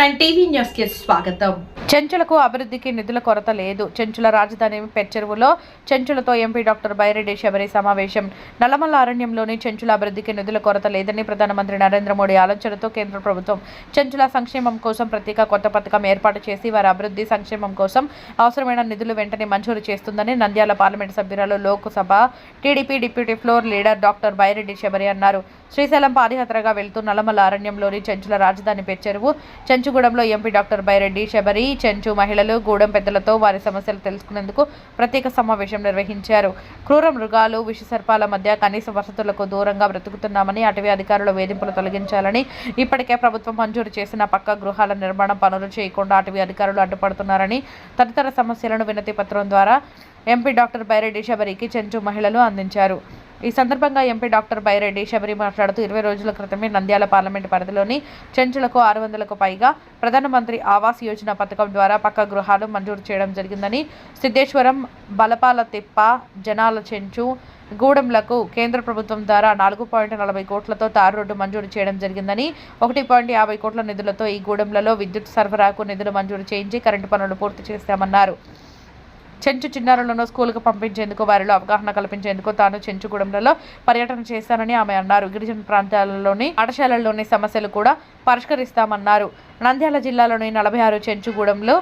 Nine TV న్యూస్కి స్వాగతం. చెంచులకు అభివృద్ధికి నిధుల కొరత లేదు. చెంచుల రాజధాని పెచ్చెరువులో చెంచులతో ఎంపీ డాక్టర్ బైరెడ్డి శబరి సమావేశం. నల్లమల్ల అరణ్యంలోని చెంచుల అభివృద్ధికి నిధుల కొరత లేదని ప్రధానమంత్రి నరేంద్ర మోడీ ఆలోచనతో కేంద్ర ప్రభుత్వం చెంచుల సంక్షేమం కోసం ప్రత్యేక కొత్త పథకం ఏర్పాటు చేసి వారి అభివృద్ధి సంక్షేమం కోసం అవసరమైన నిధులు వెంటనే మంజూరు చేస్తుందని నంద్యాల పార్లమెంటు సభ్యురాలు Lok Sabha TDP deputy floor leader doctor Byreddy Sabari అన్నారు. శ్రీశైలం పాదయాత్రగా వెళ్తూ నల్లమల్ల అరణ్యంలోని చెంచుల రాజధాని పెచ్చెరువు చెంచుగూడెంలో ఎంపీ డాక్టర్ బైరెడ్డి శబరి చెంచు మహిళలు గూడెం పెద్దలతో వారి సమస్యలు తెలుసుకునేందుకు ప్రత్యేక సమావేశం నిర్వహించారు. క్రూర మృగాలు విషసర్పాల మధ్య కనీస వసతులకు దూరంగా బ్రతుకుతున్నామని అటవీ అధికారుల వేధింపులు తొలగించాలని ఇప్పటికే ప్రభుత్వం మంజూరు చేసిన పక్క గృహాల నిర్మాణం పనులు చేయకుండా అటవీ అధికారులు అడ్డుపడుతున్నారని తదితర సమస్యలను వినతి పత్రం ద్వారా ఎంపీ డాక్టర్ బైరెడ్డి శబరికి చెంచు మహిళలు అందించారు. ఈ సందర్భంగా ఎంపీ డాక్టర్ బైరెడ్డి శబరి మాట్లాడుతూ ఇరవై రోజుల క్రితమే నంద్యాల పార్లమెంట్ పరిధిలోని చెంచులకు ఆరు వందలకు పైగా ప్రధానమంత్రి ఆవాస్ యోజన పథకం ద్వారా పక్క గృహాలు మంజూరు చేయడం జరిగిందని సిద్ధేశ్వరం బలపాల తిప్ప జనాల చెంచు గూడెంలకు కేంద్ర ప్రభుత్వం ద్వారా నాలుగు పాయింట్ నలభై కోట్లతో తారు రోడ్డు మంజూరు చేయడం జరిగిందని ఒకటి పాయింట్ యాభై కోట్ల నిధులతో ఈ గూడెంలలో విద్యుత్ సరఫరాకు నిధులు మంజూరు చేయించి కరెంటు పనులు పూర్తి చేస్తామన్నారు. చెంచు చిన్నారులను స్కూల్కు పంపించేందుకు వారిలో అవగాహన కల్పించేందుకు తాను చెంచుగూడెంలలో పర్యటన చేశానని ఆమె అన్నారు. గిరిజన ప్రాంతాలలోని పాఠశాలల్లోని సమస్యలు కూడా పరిష్కరిస్తామన్నారు. నంద్యాల జిల్లాలోని నలభై ఆరు చెంచుగూడెంలో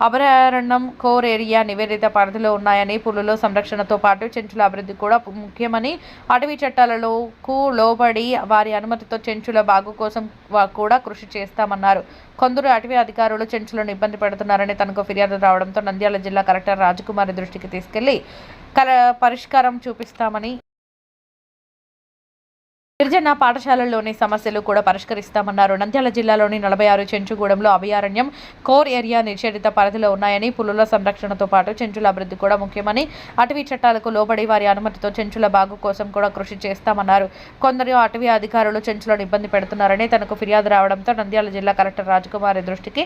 అభయారణ్యం కోర్ ఏరియా నివేదిత పరిధిలో ఉన్నాయని పులుల సంరక్షణతో పాటు చెంచుల అభివృద్ధి కూడా ముఖ్యమని అటవీ చట్టాలలోకు లోబడి వారి అనుమతితో చెంచుల బాగు కోసం కూడా కృషి చేస్తామన్నారు. కొందరు అటవీ అధికారులు చెంచులను ఇబ్బంది పెడుతున్నారని తనకు ఫిర్యాదు రావడంతో నంద్యాల జిల్లా కలెక్టర్ రాజకుమారి దృష్టికి తీసుకెళ్ళి కల పరిష్కారం చూపిస్తామని గిరిజన పాఠశాలల్లోని సమస్యలు కూడా పరిష్కరిస్తామన్నారు. నంద్యాల జిల్లాలోని నలభై ఆరు చెంచుగూడెంలో అభయారణ్యం కోర్ ఏరియా నిషేధిత పరిధిలో ఉన్నాయని పులుల సంరక్షణతో పాటు చెంచుల అభివృద్ధి కూడా ముఖ్యమని అటవీ చట్టాలకు లోబడి వారి అనుమతితో చెంచుల బాగు కోసం కూడా కృషి చేస్తామన్నారు. కొందరు అటవీ అధికారులు చెంచులను ఇబ్బంది పెడుతున్నారని తనకు ఫిర్యాదు రావడంతో నంద్యాల జిల్లా కలెక్టర్ రాజకుమారి దృష్టికి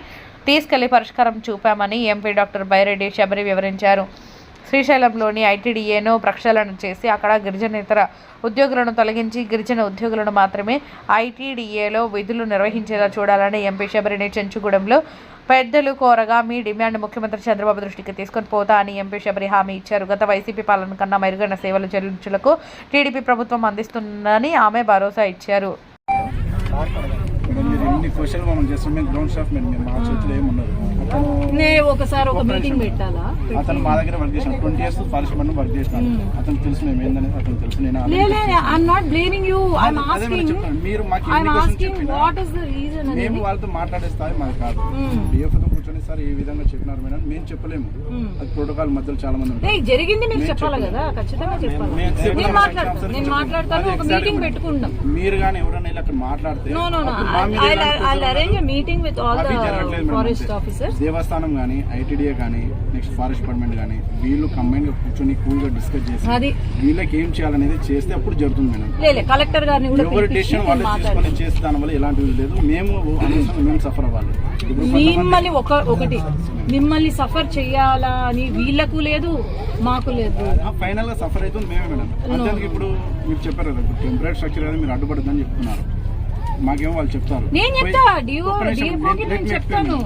తీసుకెళ్ళి పరిష్కారం చూపామని ఎంపీ డాక్టర్ బైరెడ్డి శబరి వివరించారు. శ్రీశైలంలోని ఐటీడీఏను ప్రక్షాళన చేసి అక్కడ గిరిజనేతర ఉద్యోగులను తొలగించి గిరిజన ఉద్యోగులను మాత్రమే ఐటీడీఏలో విధులు నిర్వహించేలా చూడాలని ఎంపీ శబరిని చెంచుగూడెంలో పెద్దలు కోరగా మీ డిమాండ్ ముఖ్యమంత్రి చంద్రబాబు దృష్టికి తీసుకొని పోతా అని ఎంపీ శబరి హామీ ఇచ్చారు. గత వైసీపీ పాలన కన్నా మెరుగైన సేవలు చెల్లించులకు టీడీపీ ప్రభుత్వం అందిస్తుందని ఆమె భరోసా ఇచ్చారు. ఎన్ని క్వశ్చన్లు మనం చేస్తాం మేము గ్రౌండ్ స్టాఫ్ మేము మా చేతిలో ఏమి ఉండదు. అతను నే ఒకసారి ఒక మీటింగ్ పెట్టాలా? అతను మా దగ్గర వర్క్ చేసిన ట్వంటీ ఇయర్స్ బండ్ వర్క్ చేసినాడు అతను తెలుసు మేము ఏందనేది అతను తెలుసు నేను not blaming you I'm asking మీరు మాకు ఐఎమ్ ఎన్ని క్వశ్చన్ ఆస్కింగ్ చెప్పినా వాట్ ఇస్ ద రీజన్ మేము వాళ్ళతో మాట్లాడే స్థాయి మాది కాదు. కూర్చొని సార్ ఈ విధంగా చెప్పినారు మేడం. మేము చెప్పలేము. అది ప్రోటోకాల్ మధ్యలో చాలా మంది జరిగింది మీరు చెప్పాలి కదా ఖచ్చితంగా చెప్పాలి. నేను మాట్లాడతాను. ఒక మీటింగ్. పెట్టుకుందాం మీరు కానీ ఎవరైనా అక్కడ మాట్లాడితే నో నో నో ఎలాంటి arrange. Meeting with all the forest. Officers దేవస్థానం కానీ ఐటీడీఏ కానీ నెక్స్ట్ ఫారెస్ట్ డిపార్ట్మెంట్ కానీ వీళ్ళు కంబైన్గా కూర్చొని కూల్గా డిస్కస్ చేసి అది. వీళ్ళకి ఏం చేయాలనేది చేస్తే అప్పుడు జరుగుతుంది మేడం. కలెక్టర్ గారిని కూడా ఎవరి పిలిపించి డెసిషన్ నేను వాళ్ళు తీసుకొని మాట్లాడతాను. చేస్తే దానివల్ల ఎలాంటిది లేదు. మేము మేము సఫర్ అవ్వాలి. మిమ్మల్ని ఒక ఒకటి మిమ్మల్ని సఫర్ చెయ్యాలా అని వీళ్ళకు లేదు మాకు లేదు. ఫైనల్గా సఫర్ అవుతుంది మేమే మేడం. ఇప్పుడు మీరు చెప్పారు కదా టెంపరీ స్ట్రక్చర్ అనేది మీరు అడ్డుపడద్దని చెప్తున్నారు. మాకేమో వాళ్ళు చెప్తారు. నేను చెప్తా, నేను చెప్తాను.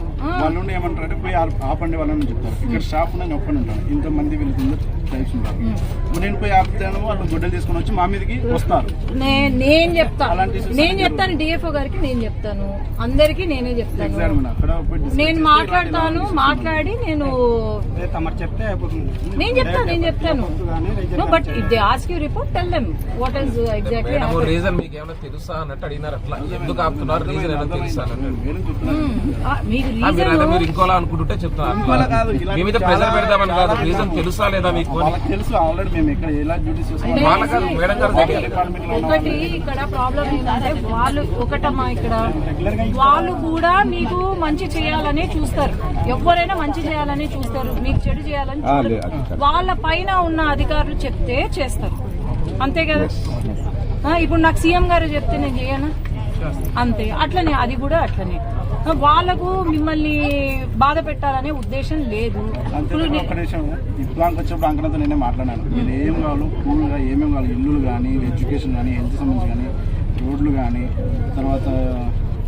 వాళ్ళు ఉండి ఏమంటారు అంటే పోయి ఆప్- ఆపండి వాళ్ళని చెప్తారు. ఇక్కడ స్టాఫ్ నేను ఒక్కని ఉంటాను ఇంతమంది వీళ్ళకి టైప్స్ ఉంటారు ఇప్పుడు నేను పోయి ఆపుతాను వాళ్ళు గొడ్డలు తీసుకొని వచ్చి మా మీదకి వస్తారు. నే- నేను చెప్తా. అలాంటి issues నేను చెప్తాను డిఎఫ్ఓ గారికి నేను చెప్తాను. అందరికి నేనే చెప్తాను. నేను మాట్లాడతాను మాట్లాడి నేను చెప్తే అయిపోతుంది. నేను చెప్తాను నేను చెప్తాను. No but if they ask you report tell them what is exactly reason మీకు ఏమైనా తెలుసా అన్నట్టు అడిగినారు అట్లా. ఎందుకు ఆపుతున్నారు? రీజన్ ఏమైనా తెలుసా ఆ, మీరు ఇంకోలా అనుకుంటుంటే చెప్తున్నారు మీ మీద ప్రెజర్ పెడదామని కాదు. రీజన్ తెలుసా లేదా మీకు. వాళ్ళకి తెలుసు ఆల్రెడీ మేము ఎక్కడ ఎలా డ్యూటీస్ ఒకటి ఇక్కడ ప్రాబ్లం ఏంటంటే వాళ్ళు ఒకటమ్మా ఇక్కడ. వాళ్ళు కూడా మీకు మంచి చేయాలనే చూస్తారు. ఎవరైనా మంచి చేయాలనే చూస్తారు. మీకు చెడు చేయాలని. వాళ్ళ పైన ఉన్న అధికారులు చెప్తే చేస్తారు. అంతే కదా? ఆ, ఇప్పుడు నాకు సీఎం గారు చెప్తే నేను చేయనా? అంతే. అట్లనే అది కూడా అట్లనే. వాళ్ళకు మిమ్మల్ని బాధ పెట్టాలనే ఉద్దేశం లేదు. వచ్చినప్పుడు అంకనంతో నేనే మాట్లాడాను. మీరు ఏం కావాలో కూల్గా ఏమేమి కావాలి ఇల్లులు కానీ ఎడ్యుకేషన్ కానీ హెల్త్ సంబంధించి కానీ రోడ్లు కానీ తర్వాత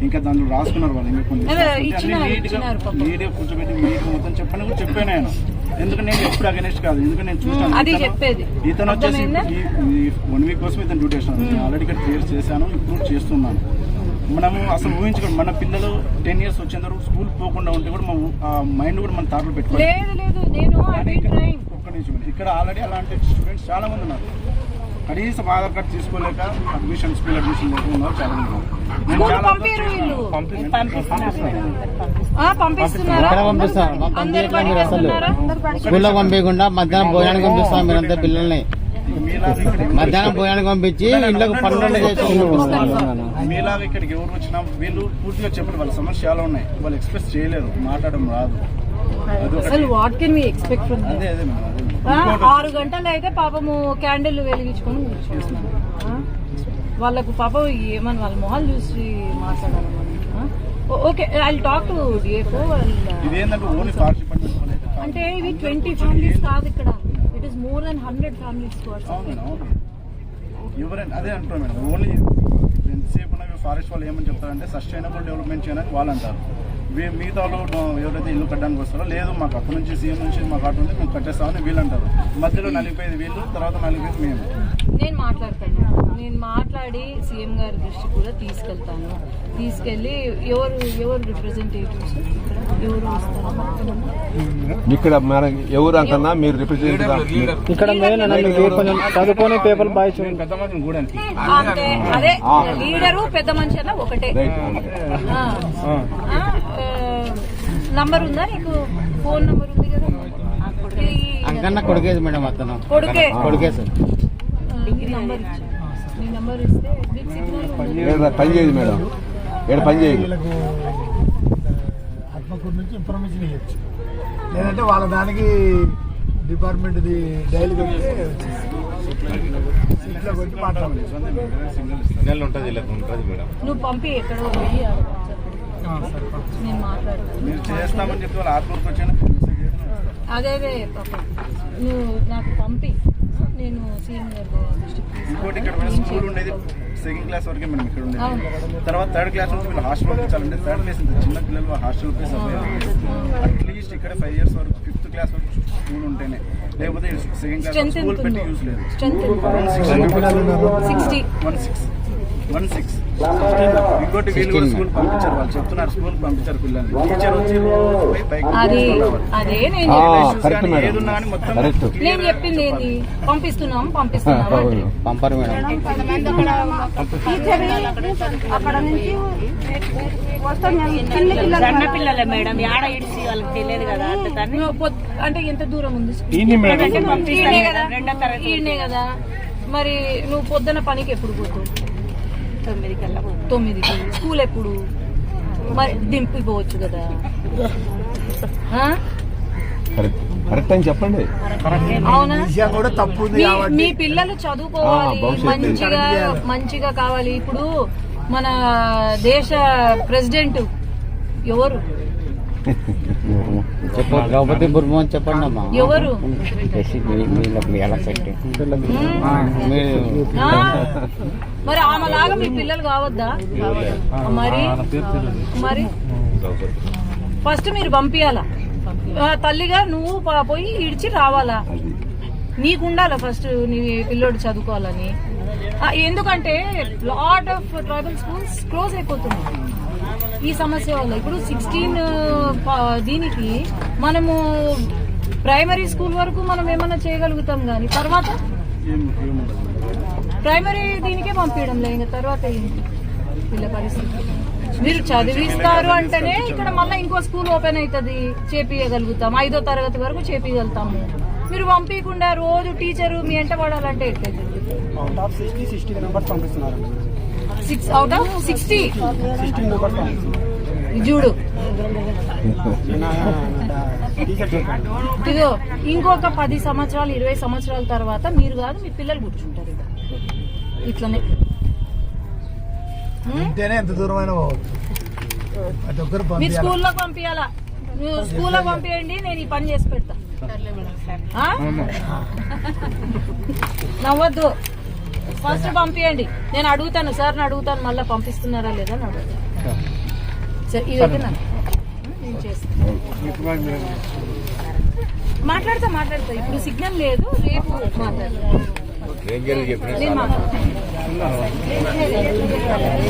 ఇంకా దాంట్లో రాసుకున్నారు వాళ్ళు ఇంకా కొన్ని నీట్గా కూర్చోబెట్టి నీట్గా మొత్తం చెప్పని కూడా చెప్పాను నేను. ఎందుకంటే నేను ఎప్పుడు అగెనెస్ట్ కాదు. ఎందుకంటే నేను చూసాను ఇతను- వచ్చేసి? వన్ వీక్ కోసం ఇతను డ్యూటీ నేను ఆల్రెడీ ఇక్కడ క్లియర్ చేశాను ఇప్పుడు చేస్తున్నాను. మనము అసలు ఊహించుకోండి మన పిల్లలు టెన్ ఇయర్స్ వచ్చేంత స్కూల్ పోకుండా ఉంటే కూడా మన మైండ్ కూడా మన తాటలు పెట్టుకోవాలి. ఒక్క నిమిషం ఇక్కడ ఆల్రెడీ అలాంటి స్టూడెంట్స్ చాలా మంది ఉన్నారు. కనీసం ఆధార్ కార్డ్ తీసుకోలేక అడ్మిషన్ స్కూల్ అడ్మిషన్ లేక ఉన్నారు చాలా పంపిస్తున్నారా? మా. వెళ్తున్నారా? స్కూల్లో పంపించకుండా మధ్యాహ్నం భోజనానికి పంపిస్తాం మీరంతా పిల్లల్ని. మధ్యాహ్నం భోజనానికి పంపించి ఇంట్లోకి పన్నెండు మీలాగా ఇక్కడికి ఎవరు వచ్చినా వీళ్ళు పూర్తిగా చెప్పండి వాళ్ళ సమస్య చాలా ఉన్నాయి. వాళ్ళు ఎక్స్ప్రెస్ చేయలేరు మాట్లాడడం రాదు. అసలు what can we expect from అదే ఆరు గంటలు అయితే పాపము క్యాండిల్ వెలిగించుకొని? వాళ్ళకు పాపం ఏమని వాళ్ళ మొహాలు చూసి మాట్లాడాలి okay I talk to DFO వాళ్ళే కాదు. అంటే ఇవి ట్వంటీ ఫ్యామిలీస్ కాదు ఇక్కడ. మోర్ దెన్ హండ్రెడ్ ఫ్యామిలీస్ ఎవరైనా అదే అంటారు మేడం. ఓన్లీ ఎంతసేపు ఉన్న ఫారెస్ట్ వాళ్ళు ఏమని చెప్తారంటే సస్టైనబుల్ డెవలప్మెంట్ చేయడానికి వాళ్ళు అంటారు మిగతా వాళ్ళు ఎవరైతే ఇల్లు కట్టడానికి వస్తారో లేదు మాకు అక్కడ నుంచి సీఎం నుంచి మాకు అటు ఉంది మేము కట్టేస్తామని వీళ్ళు అంటారు మధ్యలో నలిగిపోయేది వీళ్ళు తర్వాత నలిగిపోయేది మేము. నేను మాట్లాడతాను. నేను మాట్లాడి సీఎం గారి దృష్టికి కూడా తీసుకెళ్తాను. తీసుకెళ్ళి ఎవరు ఎవరు రిప్రజెంటేటివ్స్ ఇక్కడ? ఇక్కడ మన ఎవరు అంటున్నా? మీరు రిప్రజెంట్ ఇక్కడ మెయిన్ అన్న మీరు కొంచెం చదువుకునే పేపర్ బాయ్ పెద్ద మందిని గూడానికి అంటే అదే లీడరు పెద్ద మనిషి అన్న ఒకటే. ఆ. ఆ, ఆ, నంబర్ ఉందా నీకు? ఫోన్ నంబర్ ఉంది కదా. అంకన్న కొడుకేది మేడం అతను. కొడుకే. కొడుకే సార్. పని చేయదు మేడం. ఇక్కడ పని చేయదు. ఆత్మకూరు నుంచి ఇన్ఫర్మేషన్ ఇవ్వచ్చు లేదంటే వాళ్ళ దానికి డిపార్ట్మెంట్ది డైలీ కొట్టి సీట్లో కొట్టి మాట్లాడాలి నెల ఉంటుంది ఇలా ఉంటుంది మేడం. నువ్వు పంపి ఎక్కడో మీరు చేస్తామని చెప్పి వాళ్ళు అదే అదే నువ్వు నాకు పంపి. నేను సీఎం గారి స్కూల్ ఉండేది సెకండ్ క్లాస్ వరకే మనం ఇక్కడ ఉండేది. తర్వాత థర్డ్ క్లాస్ నుంచి వీళ్ళు హాస్టల్ పంపించాలంటే థర్డ్ క్లాస్ ఇంత చిన్న పిల్లలు హాస్టల్ అట్లీస్ట్ ఇక్కడ ఫైవ్ ఇయర్స్ వరకు ఫిఫ్త్ క్లాస్ వరకు స్కూల్ ఉంటేనే. లేకపోతే సెకండ్ క్లాస్ స్కూల్ పెట్టి యూస్ లేదు. Strength sixty one six. ఇంకోటి వీళ్ళు కూడా స్కూల్ పంపించారు వాళ్ళు చెప్తున్నారు స్కూల్ పంపించారు పిల్లల్ని. టీచర్ వచ్చి రోజు పోయి బైక్ అది నేను ఆ, చెప్పాను. Correct madam. ఏది ఉన్నా కానీ మొత్తం కరెక్ట్. నేను చెప్పింది ఏంది? పంపిస్తున్నాం పంపిస్తున్నాం. అంటే. పంపరు మేడం. అక్కడ నుంచి వస్తాం చిన్న పిల్లలు మేడం ఇడిచి వాళ్ళకి తెలియదు కదా అందుకని నువ్వు పొద్- అంటే ఎంత దూరం ఉంది? స్కూల్? ఈయనే ఈయనే కదా? మరి నువ్వు పొద్దున పనికి ఎప్పుడు పోతావు? తొమ్మిది కల్లా పోతాం. తొమ్మిదికి స్కూల్ ఎప్పుడు? మరి దింపిపోవచ్చు కదా? కరెక్ట్. కరెక్ట్ అని చెప్పండి. అవునా? మీ- పిల్లలు చదువుకోవాలి. మంచిగా మంచిగా కావాలి. ఇప్పుడు మన దేశ ప్రెసిడెంట్ ఎవరు? ద్రౌపది ముర్ము అని చెప్పండి అమ్మా. ఎవరు? మీరు ఆ, మరి ఆమెలాగా మీ పిల్లలు కావద్దా? మరి? మరి? ఫస్ట్ మీరు పంపించాలా తల్లిగా నువ్వు పోయి ఇడిచి రావాలా? నీకు ఉండాలా ఫస్ట్ నీ పిల్లోడు చదువుకోవాలని? ఎందుకంటే lot of tribal schools close అయిపోతున్నాయి. ఈ సమస్య వల్ల ఇప్పుడు సిక్స్టీన్ దీనికి మనము ప్రైమరీ స్కూల్ వరకు మనం ఏమన్నా చేయగలుగుతాం కానీ తర్వాత ప్రైమరీ దీనికే పంపించడం లేదు. ఇంకా తర్వాత పిల్ల పరిస్థితి. మీరు చదివిస్తారు అంటేనే ఇక్కడ మళ్ళీ ఇంకో స్కూల్ ఓపెన్ అవుతుంది చేపియగలుగుతాం. ఐదో తరగతి వరకు చేపియగలుగుతాము. మీరు పంపించకుండా రోజు టీచరు మీ ఎంట పడాలంటే ఎట్లయితుంది? Six out of sixty. చూడు. ఇదిగో ఇంకొక పది సంవత్సరాలు ఇరవై సంవత్సరాల తర్వాత మీరు కాదు మీ పిల్లలు కూర్చుంటారు ఇక ఇట్లనే. ఎంత దూరమైన మీరు స్కూల్లో పంపించాలా? నువ్వు స్కూల్లో పంపించండి నేను ఈ పని చేసి పెడతా. ఆ? నవ్వద్దు. ఫస్ట్ పంపించండి నేను అడుగుతాను సార్ అడుగుతాను మళ్ళీ పంపిస్తున్నారా లేదా అని అడుగుతాను. సరే, ఇదైతే నా- నేను చేస్తాను. మాట్లాడతా మాట్లాడతా. ఇప్పుడు సిగ్నల్ లేదు రేపు మాట్లాడతా. నేను మాట్లాడతా.